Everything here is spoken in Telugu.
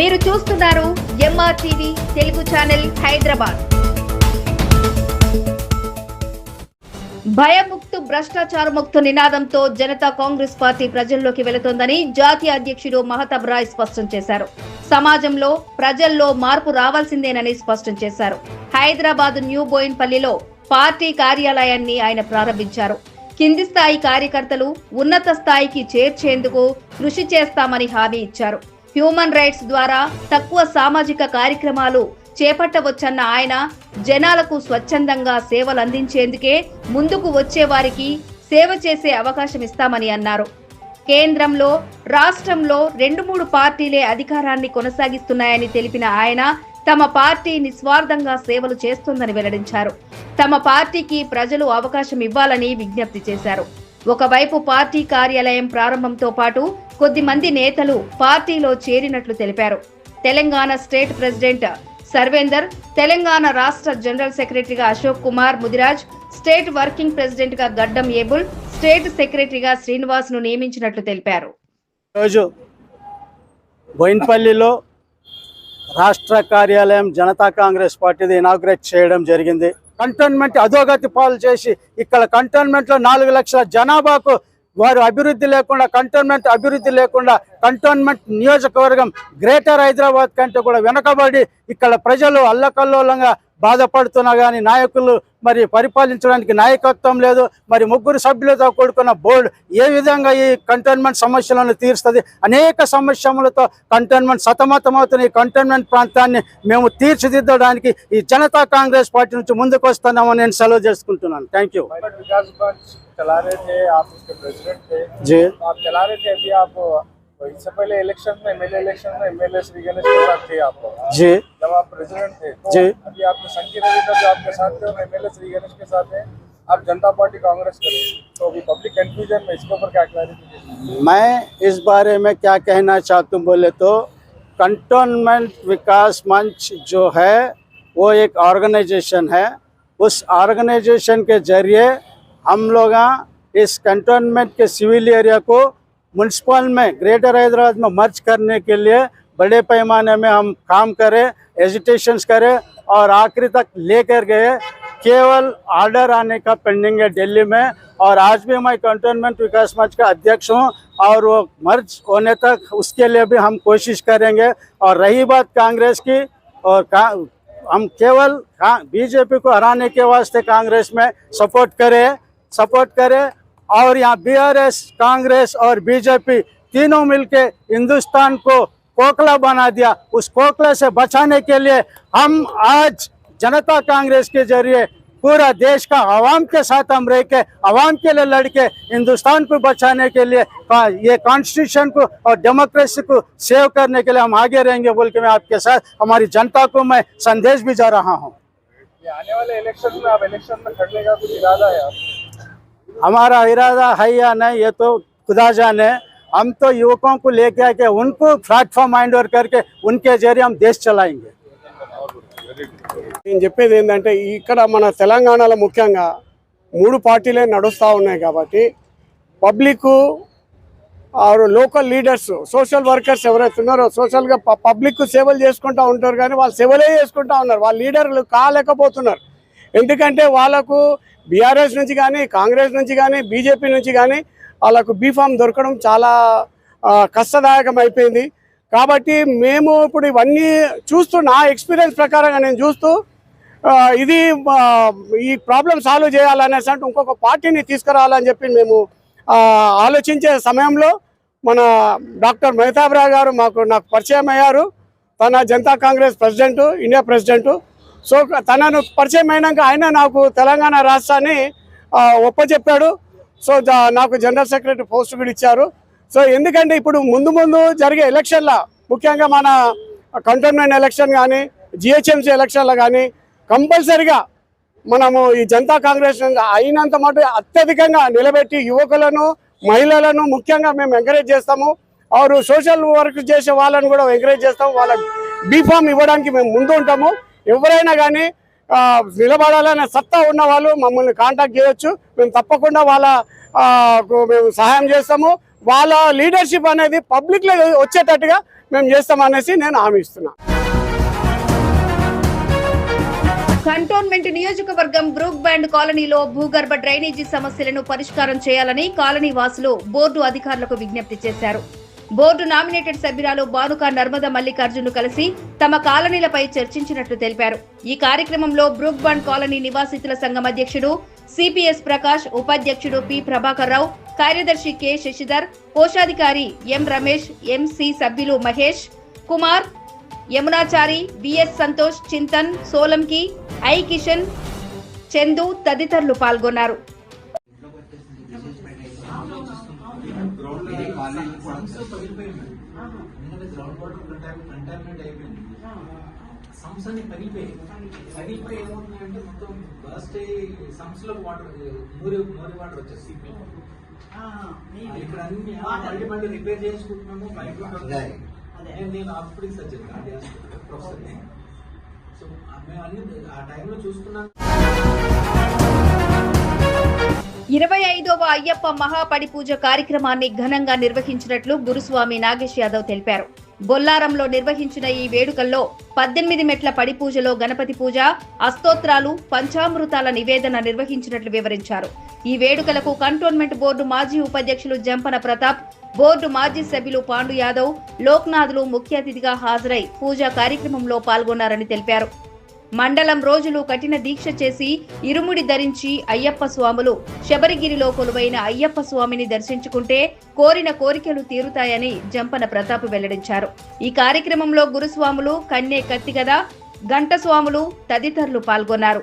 మీరు చూస్తున్నారు MR TV Telugu channel Hyderabad. భయముక్తు భ్రష్టాచార ముక్తు నినాదంతో జనతా కాంగ్రెస్ పార్టీ ప్రజల్లోకి వెళుతోందని జాతీయ అధ్యక్షుడు మహతాబ్ రాయ్ స్పష్టం చేశారు. సమాజంలో ప్రజల్లో మార్పు రావాల్సిందేనని స్పష్టం చేశారు. హైదరాబాద్ న్యూ బోయిన్పల్లిలో పార్టీ కార్యాలయాన్ని ఆయన ప్రారంభించారు. కింది స్థాయి కార్యకర్తలు ఉన్నత స్థాయికి చేర్చేందుకు కృషి చేస్తామని హామీ ఇచ్చారు. హ్యూమన్ రైట్స్ ద్వారా తక్కువ సామాజిక కార్యక్రమాలు చేపట్టవచ్చన్న ఆయన జనాలకు స్వచ్ఛందంగా సేవలు అందించేందుకే ముందుకు వచ్చే వారికి సేవ చేసే అవకాశం ఇస్తామని అన్నారు. కేంద్రంలో రాష్ట్రంలో రెండు మూడు పార్టీలే అధికారాన్ని కొనసాగిస్తున్నాయని తెలిపిన ఆయన తమ పార్టీ నిస్వార్థంగా సేవలు చేస్తుందని వెల్లడించారు. తమ పార్టీకి ప్రజలు అవకాశం ఇవ్వాలని విజ్ఞప్తి చేశారు. ఒకవైపు పార్టీ కార్యాలయం ప్రారంభంతో పాటు కొద్ది మంది నేతలు పార్టీలో చేరినట్లు తెలిపారు. తెలంగాణ స్టేట్ ప్రెసిడెంట్ సర్వేందర్ తెలంగాణ రాష్ట్ర జనరల్ సెక్రటరీగా అశోక్ కుమార్ ముదిరాజ్ స్టేట్ వర్కింగ్ ప్రెసిడెంట్గా గడ్డం ఏబుల్ స్టేట్ సెక్రటరీగా శ్రీనివాస్ను నియమించినట్లు తెలిపారు. రోజు బోయిన్పల్లిలో రాష్ట్ర కార్యాలయం జనతా కాంగ్రెస్ పార్టీది ఇనాగ్రేట్ చేయడం జరిగింది. కంటోన్మెంట్ అధోగతి పాలు చేసి ఇక్కడ కంటోన్మెంట్లో నాలుగు లక్షల జనాభాకు వారు అభివృద్ధి లేకుండా కంటోన్మెంట్ అభివృద్ధి లేకుండా కంటోన్మెంట్ నియోజకవర్గం గ్రేటర్ హైదరాబాద్ కంటే కూడా వెనకబడి ఇక్కడ ప్రజలు అల్లకల్లోలంగా బాధపడుతున్నా కానీ నాయకులు మరి పరిపాలించడానికి నాయకత్వం లేదు మరి ముగ్గురు సభ్యులతో కూడుకున్న బోర్డు ఏ విధంగా ఈ కంటోన్మెంట్ సమస్యలను తీరుస్తుంది అనేక సమస్యలతో కంటోన్మెంట్ సతమతమవుతున్న ఈ కంటోన్మెంట్ ప్రాంతాన్ని మేము తీర్చిదిద్దడానికి ఈ జనతా కాంగ్రెస్ పార్టీ నుంచి ముందుకు వస్తున్నామని నేను సెలవు చేసుకుంటున్నాను థ్యాంక్ యూ बट विकास मंच चला रहे थे आप उसके प्रेसिडेंट थे जी तो आप चला रहे थे अभी आप इससे पहले इलेक्शन में एमएलए इलेक्शन में एमएलए श्री गणेश के साथ थे आप जी। जब आप प्रेसिडेंट थे तो जी। अभी आपके जो आपके साथ थे और एमएलए श्री गणेश के साथ है। आप जनता पार्टी कांग्रेस करें तो अभी पब्लिक कंफ्यूजन में इसके ऊपर क्या क्लैरिफिकेशन मैं इस बारे में क्या कहना चाहता हूँ बोले तो कंटोनमेंट विकास मंच जो है वो एक ऑर्गेनाइजेशन है। उस ऑर्गेनाइजेशन के ज़रिए हम लोग इस कंटोनमेंट के सिविल एरिया को म्यूनसिपल में ग्रेटर हैदराबाद में मर्ज करने के लिए बड़े पैमाने में हम काम करें एजुटेशंस करें और आखिरी तक लेकर गए। केवल ऑर्डर आने का पेंडिंग है दिल्ली में और आज भी मैं कंटोनमेंट विकास मंच का अध्यक्ष हूँ और वो मर्ज होने तक उसके लिए भी हम कोशिश करेंगे। और रही बात कांग्रेस की और का, हम केवल बीजेपी को हराने के वास्ते कांग्रेस में सपोर्ट करें सपोर्ट करें और यहाँ बीआरएस कांग्रेस और बीजेपी तीनों मिलके हिंदुस्तान को खोखला बना दिया। उस खोखले से बचाने के लिए हम आज जनता कांग्रेस के ज़रिए पूरा देश का आवाम के साथ हम रह के आवाम के लिए लड़के हिंदुस्तान को बचाने के लिए ये कॉन्स्टिट्यूशन को और डेमोक्रेसी को सेव करने के लिए हम आगे रहेंगे बोल के मैं आपके साथ हमारी जनता को मैं संदेश भी जा रहा हूँ। आने वाले इलेक्शन में आप इलेक्शन में खड़ने का कुछ इरादा है हमारा इरादा है या नहीं ये तो खुदा जाने हम तो युवकों को लेके आके उनको प्लेटफॉर्म माइंड ओवर करके उनके जरिए हम देश चलाएंगे నేను చెప్పేది ఏంటంటే ఇక్కడ మన తెలంగాణలో ముఖ్యంగా మూడు పార్టీలే నడుస్తూ ఉన్నాయి కాబట్టి పబ్లిక్ ఆరు లోకల్ లీడర్స్ సోషల్ వర్కర్స్ ఎవరైతే ఉన్నారో సోషల్గా పబ్లిక్ సేవలు చేసుకుంటూ ఉంటారు కానీ వాళ్ళు సేవలే చేసుకుంటూ ఉన్నారు వాళ్ళ లీడర్లు కాలేకపోతున్నారు ఎందుకంటే వాళ్ళకు బీఆర్ఎస్ నుంచి కానీ కాంగ్రెస్ నుంచి కానీ బీజేపీ నుంచి కానీ వాళ్ళకు బీఫామ్ దొరకడం చాలా కష్టదాయకం అయిపోయింది. కాబట్టి మేము ఇప్పుడు ఇవన్నీ చూస్తూ నా ఎక్స్పీరియన్స్ ప్రకారంగా నేను చూస్తూ ఇది ఈ ప్రాబ్లం సాల్వ్ చేయాలనేసి అంటే ఇంకొక పార్టీని తీసుకురావాలని చెప్పి మేము ఆలోచించే సమయంలో మన డాక్టర్ మెహతాబ్రావు గారు మాకు నాకు పరిచయం అయ్యారు. తన Janata Congress president India president. So తనను పరిచయం అయినాక ఆయన నాకు తెలంగాణ రాష్ట్రాన్ని ఒప్పచెప్పాడు సో దా- నాకు జనరల్ సెక్రటరీ పోస్ట్ కూడా ఇచ్చారు. సో ఎందుకంటే ఇప్పుడు ముందు ముందు జరిగే ఎలక్షన్ల ముఖ్యంగా మన కంటోన్మెంట్ ఎలక్షన్ కానీ జిహెచ్ఎంసీ ఎలక్షన్లు కానీ కంపల్సరిగా మనము ఈ జనతా కాంగ్రెస్ అయినంత మటు అత్యధికంగా నిలబెట్టి యువకులను మహిళలను ముఖ్యంగా మేము ఎంకరేజ్ చేస్తాము. వారు సోషల్ వర్క్ చేసే వాళ్ళని కూడా ఎంకరేజ్ చేస్తాము. వాళ్ళకి బీఫామ్ ఇవ్వడానికి మేము ముందు ఉంటాము ఎవరైనా కానీ నిలబడాలనే సత్తా ఉన్న వాళ్ళు మమ్మల్ని కాంటాక్ట్ చేయొచ్చు. మేము తప్పకుండా వాళ్ళ మేము సహాయం చేస్తాము. వాళ్ళ లీడర్షిప్ అనేది పబ్లిక్లో వచ్చేటట్టుగా మేము చేస్తామనేసి నేను హామీ కంటోన్మెంట్ నియోజకవర్గం బ్రూక్ బ్యాండ్ కాలనీలో భూగర్భ డ్రైనేజీ సమస్యలను పరిష్కారం చేయాలని కాలనీ వాసులు బోర్డు అధికారులకు విజ్ఞప్తి చేశారు. బోర్డు నామినేటెడ్ సభ్యురాలు బానుక నర్మద మల్లికార్జును కలిసి తమ కాలనీలపై చర్చించినట్లు తెలిపారు. ఈ కార్యక్రమంలో బ్రూక్ బాండ్ కాలనీ నివాసితుల సంఘం అధ్యక్షుడు సిపిఎస్ ప్రకాష్ ఉపాధ్యక్షుడు పి ప్రభాకర్ రావు కార్యదర్శి కె శశిధర్ కోశాధికారి ఎం రమేష్ ఎంసి సభ్యులు మహేష్ కుమార్ యమునాచారి విఎస్ సంతోష్ చింతన్ సోలంకి ఐ కిషన్ చందు తదితరులు పాల్గొన్నారు. గ్రౌండ్ వాటర్ కంటామినేట్ అయిపోయింది. సంస్థని పగిలిపోయి పగిలిపోయి ఏమవుతుందంటే మొత్తం బస్ట్ సంస్థలో వాటర్ మూరి మూరి వాటర్ వచ్చేసి ఇక్కడ అన్ని మళ్ళీ మళ్ళీ రిపేర్ చేసుకుంటున్నాము పైప్ నేను నేను ఆర్థోపెడిక్ సర్జన్ కార్డి ప్రొఫెసర్ని సో మేము అన్ని ఆ టైంలో చూస్తున్నాం. ఇరవై ఐదవ అయ్యప్ప మహాపడి పూజ కార్యక్రమాన్ని ఘనంగా నిర్వహించినట్లు గురుస్వామి నాగేష్ యాదవ్ తెలిపారు. బొల్లారంలో నిర్వహించిన ఈ వేడుకల్లో పద్దెనిమిది మెట్ల పడి పూజలో గణపతి పూజ అస్తోత్రాలు పంచామృతాల నివేదన నిర్వహించినట్లు వివరించారు. ఈ వేడుకలకు కంటోన్మెంట్ బోర్డు మాజీ ఉపాధ్యక్షులు జంపన ప్రతాప్ బోర్డు మాజీ సభ్యులు పాండు యాదవ్ లోక్నాథ్లు ముఖ్య అతిథిగా హాజరై పూజా కార్యక్రమంలో పాల్గొన్నారని తెలిపారు. మండలం రోజులు కఠిన దీక్ష చేసి ఇరుముడి ధరించి అయ్యప్ప స్వాములు శబరిగిరిలో కొలువైన అయ్యప్ప స్వామిని దర్శించుకుంటే కోరిన కోరికలు తీరుతాయని జంపన ప్రతాప్ వెల్లడించారు. ఈ కార్యక్రమంలో గురుస్వాములు కన్నే కత్తిగద గంటస్వాములు తదితరులు పాల్గొన్నారు.